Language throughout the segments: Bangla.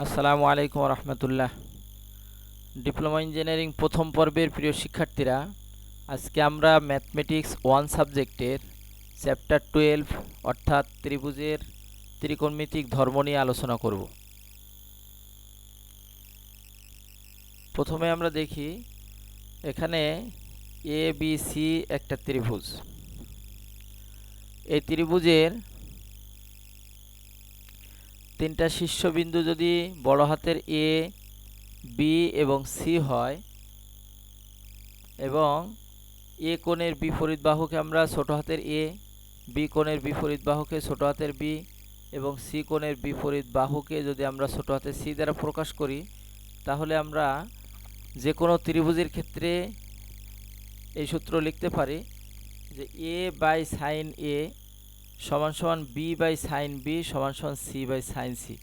আসসালামু আলাইকুম রহমতুল্লাহ। ডিপ্লোমা ইঞ্জিনিয়ারিং প্রথম পর্বের প্রিয় শিক্ষার্থীরা, আজকে আমরা ম্যাথমেটিক্স ওয়ান সাবজেক্টের চ্যাপ্টার টুয়েলভ অর্থাৎ ত্রিভুজের ত্রিকোণমিতিক ধর্ম নিয়ে আলোচনা করব। প্রথমে আমরা দেখি এখানে এ বি সি একটা ত্রিভুজ। এই ত্রিভুজের তিনটা শীর্ষবিন্দু যদি বড় হাতের এ বি এবং সি হয়, এবং এ কোণের বিপরীত বাহুকে আমরা ছোট হাতের এ বি কোণের বিপরীত বাহুকে ছোট হাতের বি এবং সি কোণের বিপরীত বাহুকে যদি আমরা ছোট হাতের সি দ্বারা প্রকাশ করি, তাহলে আমরা যে কোনো ত্রিভুজের ক্ষেত্রে এই সূত্র লিখতে পারি যে এ বাই সাইন এ সমান সমান বি বাই সাইন বি সমান সমান সি বাই সাইন সি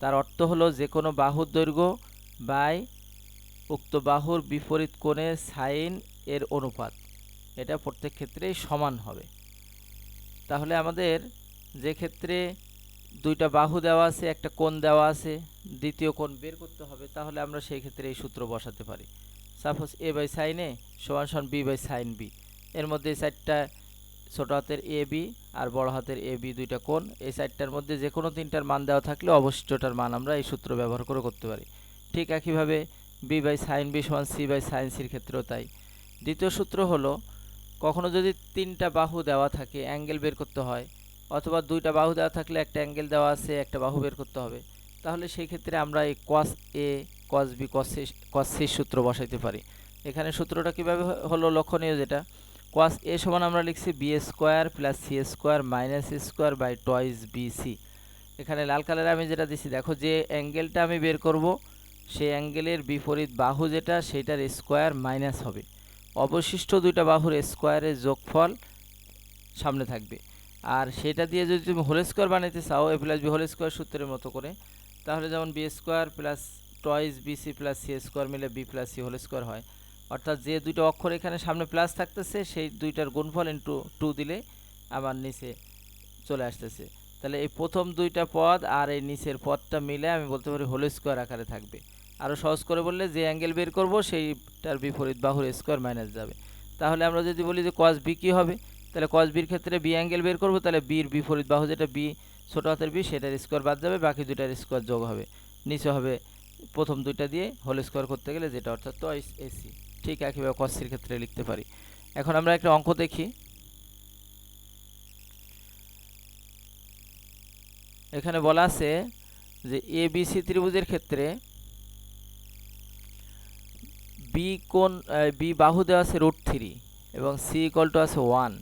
তার অর্থ হলো যে কোনো বাহুর দৈর্ঘ্য বাই উক্ত বাহুর বিপরীত কোণে সাইন এর অনুপাত। এটা প্রত্যেক ক্ষেত্রেই সমান হবে। তাহলে আমাদের যে ক্ষেত্রে দুইটা বাহু দেওয়া আছে, একটা কোণ দেওয়া আছে, দ্বিতীয় কোণ বের করতে হবে, তাহলে আমরা সেই ক্ষেত্রে এই সূত্র বসাতে পারি। Suppose A by sine A সমান সমান বি বাই সাইন বি এর মধ্যে চারটা ছোটো হাতের এ বি আর বড় হাতের এ বি দুইটা কোণ। এই চারটার মধ্যে যে কোনো তিনটার মান দেওয়া থাকলে অবশিষ্টটার মান আমরা এই সূত্র ব্যবহার করে করতে পারি। ঠিক একইভাবে বি বাই সাইন বি সমান সি বাই সাইন সির ক্ষেত্রেও তাই। দ্বিতীয় সূত্র হলো, কখনো যদি তিনটা বাহু দেওয়া থাকে অ্যাঙ্গেল বের করতে হয়, অথবা দুইটা বাহু দেওয়া থাকলে একটা অ্যাঙ্গেল দেওয়া আছে, একটা বাহু বের করতে হবে, তাহলে সেই ক্ষেত্রে আমরা এই cos A cos B cos C cos C সূত্র বসাইতে পারি। এখানে সূত্রটা কীভাবে হলো লক্ষণীয় যেটা? কোয়াস এ সমান আমরা লিখছি B square plus C square minus square by twice B C এখানে লাল কালারে আমি যেটা দিছি, দেখো যে অ্যাঙ্গেলটা আমি বের করব, সেই অ্যাঙ্গেলের বিপরীত বাহু যেটা সেইটার স্কোয়ার মাইনাস হবে। অবশিষ্ট দুইটা বাহুর স্কোয়ারের যোগফল সামনে থাকবে। আর সেটা দিয়ে যদি তুমি হোল স্কোয়ার বানাইতে চাও A plus B whole square সূত্রের মতো করে, তাহলে যেমন B square plus twice B C plus C square মিলে B plus C whole square হয় অর্থাৎ যে দুটো অক্ষর এখানে সামনে প্লাস থাকতেছে, সেই দুইটার গুণফল ইন্টু টু দিলে আবার নিচে চলে আসতেছে। তাহলে এই প্রথম দুইটা পদ আর এই নিচের পদটা মিলে আমি বলতে পারি হোল স্কোয়ার আকারে থাকবে। আরও সহজ করে বললে যে অ্যাঙ্গেল বের করব, সেইটার বিপরীত বাহুর স্কোয়ার মাইনাস যাবে। তাহলে আমরা যদি বলি যে কস বি কী হবে, তাহলে কস বির ক্ষেত্রে বি অ্যাঙ্গেল বের করব, তাহলে বির বিপরীত বাহু যেটা বি ছোটো হাতের বি সেটার স্কোয়ার বাদ যাবে, বাকি দুইটার স্কোয়ার যোগ হবে। নিচে হবে প্রথম দুইটা দিয়ে হোল স্কোয়ার করতে গেলে যেটা অর্থাৎ টয়েস এসি ঠিক একইভাবে কসির ক্ষেত্রে লিখতে পারি। এখন আমরা একটা অঙ্ক দেখি। এখানে বলা আছে যে এ বি সি ত্রিভুজের ক্ষেত্রে বি কোণ বি বাহু দেওয়া আছে রুট থ্রি এবং সি ইকল টু আছে ওয়ান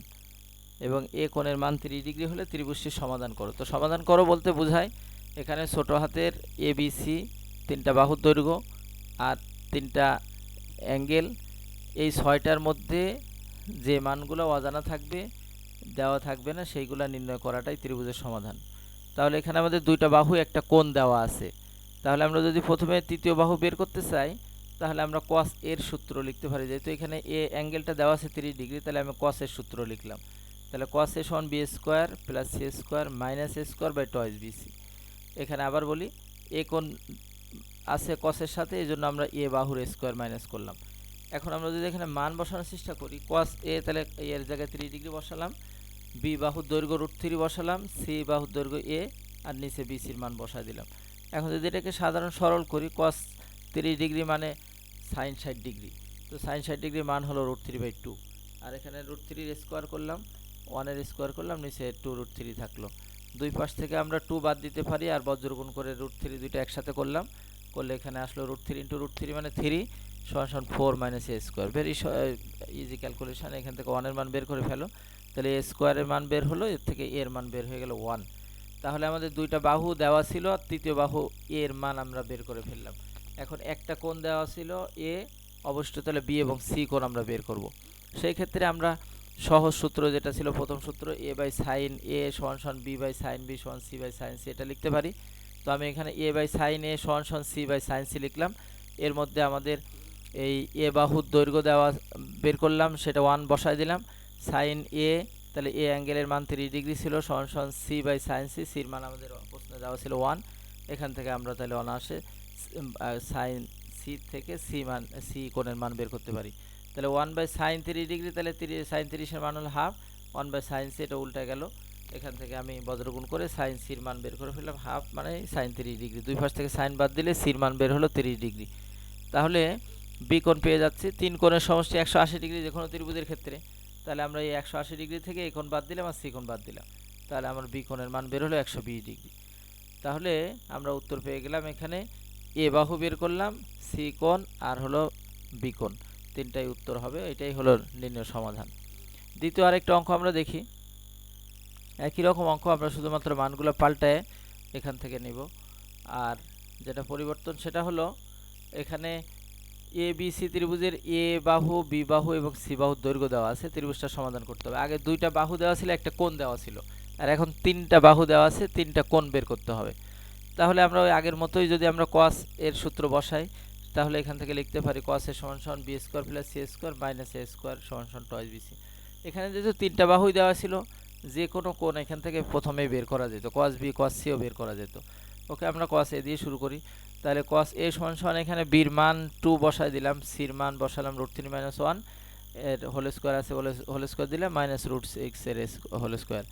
এবং এ কোণের মান থ্রি ডিগ্রি হলে ত্রিভুজটির সমাধান করো। তো সমাধান করো বলতে বোঝায় এখানে ছোট হাতের এ বি সি তিনটা বাহুর দৈর্ঘ্য আর তিনটা অ্যাঙ্গেল এই ছয়টার মধ্যে যে মানগুলো অজানা থাকবে, দেওয়া থাকবে না, সেইগুলো নির্ণয় করাটাই ত্রিভুজের সমাধান। তাহলে এখানে আমাদের দুইটা বাহু, একটা কোণ দেওয়া আছে। তাহলে আমরা যদি প্রথমে তৃতীয় বাহু বের করতে চাই, তাহলে আমরা কস এর সূত্র লিখতে পারি। যেহেতু এখানে এ অ্যাঙ্গেলটা দেওয়া আছে তিরিশ ডিগ্রি, তাহলে আমি কস এর সূত্র লিখলাম। তাহলে কস এ সমান B square plus C square minus A square by twice BC এখানে আবার বলি এ কোণ আছে কসের সাথে এই জন্য আমরা এ বাহুর স্কোয়ার মাইনাস করলাম। এখন আমরা যদি এখানে মান বসানোর চেষ্টা করি কস এ তাহলে এর জায়গায় তিরিশ ডিগ্রি বসালাম বি বাহুর দৈর্ঘ্য রুট থ্রি বসালাম সি বাহুর দৈর্ঘ্য এ আর নিচে বিসির মান বসা দিলাম। এখন যদি এটাকে সাধারণ সরল করি কস তিরিশ ডিগ্রি মানে সাইন ষাট ডিগ্রি তো সাইন ষাট ডিগ্রি মান হলো রুট থ্রি বাই টু আর এখানে রুট থ্রির স্কোয়ার করলাম ওয়ানের স্কোয়ার করলাম, নিচে টু রুট থ্রি থাকল। দুই পাশ থেকে আমরা টু বাদ দিতে পারি, আর বজ্রগুণ করে রুট থ্রি দুইটা একসাথে করলাম। করলে এখানে আসলো root three into root three মানে থ্রি সমান four minus A square very easy calculation এখান থেকে ওয়ানের মান বের করে ফেলো। তাহলে এ স্কোয়ারের মান বের হলো, এর থেকে এর মান বের হয়ে গেল ওয়ান তাহলে আমাদের দুইটা বাহু দেওয়া ছিল, আর তৃতীয় বাহু এর মান আমরা বের করে ফেললাম। এখন একটা কোণ দেওয়া ছিল এ অবশ্যই তাহলে বি এবং সি কোণ আমরা বের করব। সেই ক্ষেত্রে আমরা সহজ সূত্র যেটা ছিল, প্রথম সূত্র এ বাই সাইন এ সমান সমান বি বাই সাইন বি সমান সি বাই সাইন সি এটা লিখতে পারি। তো আমি এখানে এ বাই সাইন এ সমান সমান সি বাই সাইন সি লিখলাম। এর মধ্যে আমাদের এই এ বাহুর দৈর্ঘ্য দেওয়া বের করলাম, সেটা ওয়ান বসায় দিলাম। সাইন এ তাহলে এ অ্যাঙ্গেলের মান তিরিশ ডিগ্রি ছিল, সমান সমান সি বাই সাইন সি সির মান আমাদের প্রশ্নে দেওয়া ছিল ওয়ান এখান থেকে আমরা তাহলে অনায়াসে সাইন সি থেকে সি মান সি কোণের মান বের করতে পারি। তাহলে ওয়ান বাই সাইন তিরিশ ডিগ্রি, তাহলে সাইন তিরিশের মান হলো half one by sine C এটা উল্টে গেল। এখান থেকে আমি বজ্রগুণ করে সাইন সির মান বের করে ফেললাম, হাফ মানে সাইন তিরিশ ডিগ্রি। দুই পাশ থেকে সাইন বাদ দিলে সির মান বের হলো তিরিশ ডিগ্রি। তাহলে বি কোণ পেয়ে যাচ্ছি, তিন কোণের সমষ্টি একশো আশি ডিগ্রি যে কোনো ত্রিভুজের ক্ষেত্রে। তাহলে আমরা এই একশো আশি ডিগ্রি থেকে এই কোণ বাদ দিলাম আর সি কোণ বাদ দিলাম। তাহলে আমার বি কোণের মান বের হলো একশো বিশ ডিগ্রি। তাহলে আমরা উত্তর পেয়ে গেলাম এখানে, এ বাহু বের করলাম, সি কোণ আর হলো বি কোণ। তিনটাই উত্তর হবে, এটাই হলো নির্ণয় সমাধান। দ্বিতীয় আরেকটা অঙ্ক আমরা দেখি। একই রকম অঙ্ক আমরা শুধুমাত্র মানগুলো পাল্টায় এখান থেকে নিব। আর যেটা পরিবর্তন সেটা হলো এখানে এ বি সি ত্রিভুজের এ বাহু বি বাহু এবং সি বাহু দৈর্ঘ্য দেওয়া আছে, ত্রিভুজটা সমাধান করতে হবে। আগে দুইটা বাহু দেওয়া ছিল, একটা কোণ দেওয়া ছিল। আর এখন তিনটা বাহু দেওয়া আছে, তিনটা কোণ বের করতে হবে। তাহলে আমরা ওই আগের মতোই যদি আমরা কস এর সূত্র বসাই, তাহলে এখান থেকে লিখতে পারি কস এর সমান সমান B square plus C square minus A square সমান সমান টয়েস বিসি এখানে যেহেতু তিনটা বাহুই দেওয়া ছিল যে কোনো কোণ এখান থেকে প্রথমেই বের করা যেত কস বি কস সিও বের করা যেত। ওকে, আমরা কস এ দিয়ে শুরু করি। তাহলে কস এ সমান সমান এখানে বির মান টু বসাই দিলাম সির মান বসালাম রুট থ্রি মাইনাস ওয়ানের হোল স্কোয়ার আছে হোল স্কোয়ার দিলাম মাইনাস রুট সিক্স এর হোল স্কোয়ার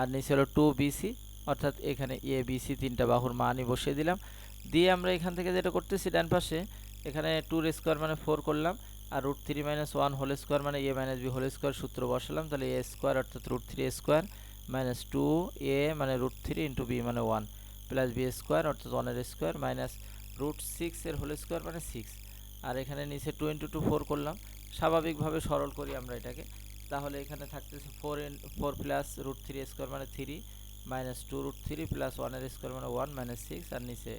আর নিচে হলো টু বিসি অর্থাৎ এখানে এ বিসি তিনটা বাহুর মানই বসিয়ে দিলাম। দিয়ে আমরা এখান থেকে যেটা করতেছি ডান পাশে, এখানে টুর স্কোয়ার মানে ফোর করলাম। আর root three minus one whole square মানে A minus B whole square সূত্র বসালাম, তাহলে এ স্কোয়ার অর্থাৎ root three square minus two A মানে রুট থ্রি ইন্টু বি মানে ওয়ান প্লাস বি স্কোয়ার অর্থাৎ ওয়ানের স্কোয়ার মাইনাস রুট সিক্স এর হোল স্কোয়ার মানে সিক্স আর এখানে নিচে টু ইন্টু টু ফোর করলাম। স্বাভাবিকভাবে সরল করি আমরা এটাকে। তাহলে এখানে থাকতেছে four in four plus root three square মানে three minus two root three plus ওয়ানের স্কোয়ার মানে ওয়ান মাইনাস সিক্স আর নিচে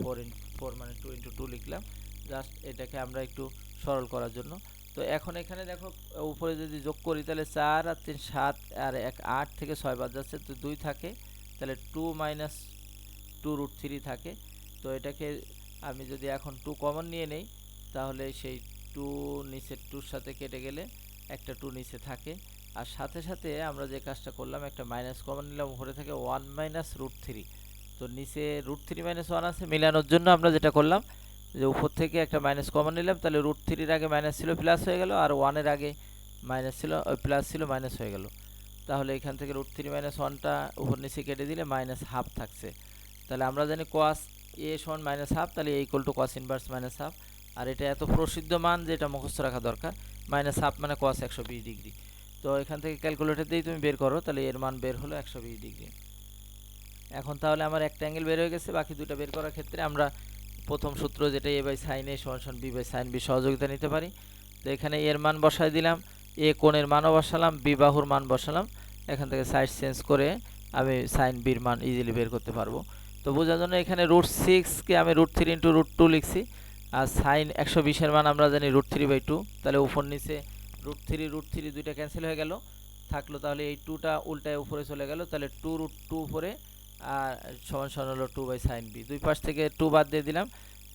ফোর ইন ফোর মানে টু ইন্টু টু লিখলাম। জাস্ট এটাকে আমরা একটু সরল করার জন্য। তো এখন এখানে দেখো, উপরে যদি যোগ করি, তাহলে চার আর তিন সাত আর এক আট থেকে ছয় বাদ যাচ্ছে, তো দুই থাকে। তাহলে two minus two root three থাকে। তো এটাকে আমি যদি এখন টু কমন নিয়ে নেই, তাহলে সেই টু নিচের টুর সাথে কেটে গেলে একটা টু নিচে থাকে। আর সাথে সাথে আমরা যে কাজটা করলাম, একটা মাইনাস কমন নিলাম, উপরে থেকে ওয়ান মাইনাস রুট থ্রি তো নিচে রুট থ্রি মাইনাস ওয়ান আছে, মিলানোর জন্য আমরা যেটা করলাম যে উপর থেকে একটা মাইনাস কমন নিলাম, তাহলে রুট থ্রির আগে মাইনাস ছিল প্লাস হয়ে গেল, আর ওয়ানের আগে মাইনাস ছিল প্লাস ছিল মাইনাস হয়ে গেল। তাহলে এখান থেকে রুট থ্রি মাইনাস ওয়ানটা উপর নিচে কেটে দিলে মাইনাস হাফ থাকছে। তাহলে আমরা জানি কোয়াস এ সমান মাইনাস হাফ তাহলে A equal to cos inverse minus half আর এটা এত প্রসিদ্ধ মান যে এটা মুখস্থ রাখা দরকার। মাইনাস হাফ মানে কোয়াস একশো বিশ ডিগ্রি তো এখান থেকে ক্যালকুলেটর দিয়েই তুমি বের করো, তাহলে এর মান বের হলো একশো বিশ ডিগ্রি এখন তাহলে আমার একটা অ্যাঙ্গেল বের হয়ে গেছে, বাকি দুটো বের করার ক্ষেত্রে আমরা প্রথম সূত্র যেটা এ বাই সাইন এ সমান বি বাই সাইন বি সহযোগিতা নিতে পারি। তো এখানে এর মান বসাই দিলাম, এ কোণের মানও বসালাম, বি বাহুর মান বসালাম। এখান থেকে সাইড চেঞ্জ করে আমি সাইন বির মান ইজিলি বের করতে পারব। তো বোঝার জন্য এখানে রুট সিক্সকে আমি root three into root two লিখছি, আর সাইন একশো বিশের মান আমরা জানি রুট থ্রি বাই টু তাহলে উপর নিচে রুট থ্রি রুট থ্রি দুইটা ক্যান্সেল হয়ে গেল। থাকল তাহলে এই টুটা উল্টায় উপরে চলে গেল। তাহলে টু রুট টু উপরে আর সমান সমান হলো টু বাই সাইন বি দুই পাশ থেকে টু বাদ দিয়ে দিলাম,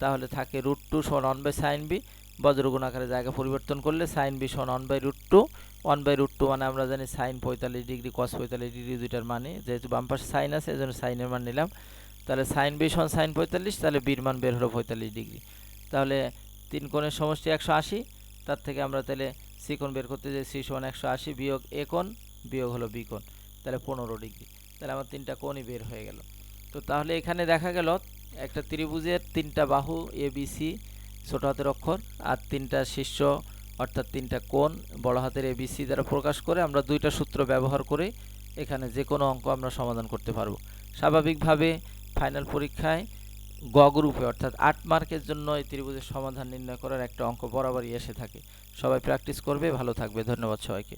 তাহলে থাকে রুট টু সমান ওয়ান বাই সাইন বি বজ্রগুণ আকারে জায়গা পরিবর্তন করলে সাইন বি সমান one by root two one by root two মানে আমরা জানি সাইন পঁয়তাল্লিশ ডিগ্রি কস পঁয়তাল্লিশ ডিগ্রি দুইটার মানে যেহেতু বাম পাশে সাইন আছে এই জন্য সাইনের মান নিলাম। তাহলে সাইন বি সমান সাইন পঁয়তাল্লিশ, তাহলে বির মান বের হলো পঁয়তাল্লিশ ডিগ্রি তাহলে তিন কোণের সমষ্টি একশো আশি, তার থেকে আমরা তাহলে সি কোণ বের করতে যাই সি সমান একশো আশি বিয়োগ এ কোণ, বিয়োগ হলো বি কোণ, তাহলে পনেরো ডিগ্রি তাহলে আমার তিনটা কোণই বের হয়ে গেল। তো তাহলে এখানে দেখা গেল একটা ত্রিভুজের তিনটা বাহু এ বি সি ছোটো হাতের অক্ষর, আর তিনটা শীর্ষ, অর্থাৎ তিনটা কোণ, বড় হাতের এ বি সি দ্বারা প্রকাশ করে আমরা দুইটা সূত্র ব্যবহার করে এখানে যে কোনো অঙ্ক আমরা সমাধান করতে পারব। স্বাভাবিকভাবে ফাইনাল পরীক্ষায় গ গ্রুপে, অর্থাৎ আট মার্কের জন্য এই ত্রিভুজের সমাধান নির্ণয় করার একটা অঙ্ক বরাবরই এসে থাকে। সবাই প্র্যাকটিস করবে, ভালো থাকবে। ধন্যবাদ সবাইকে।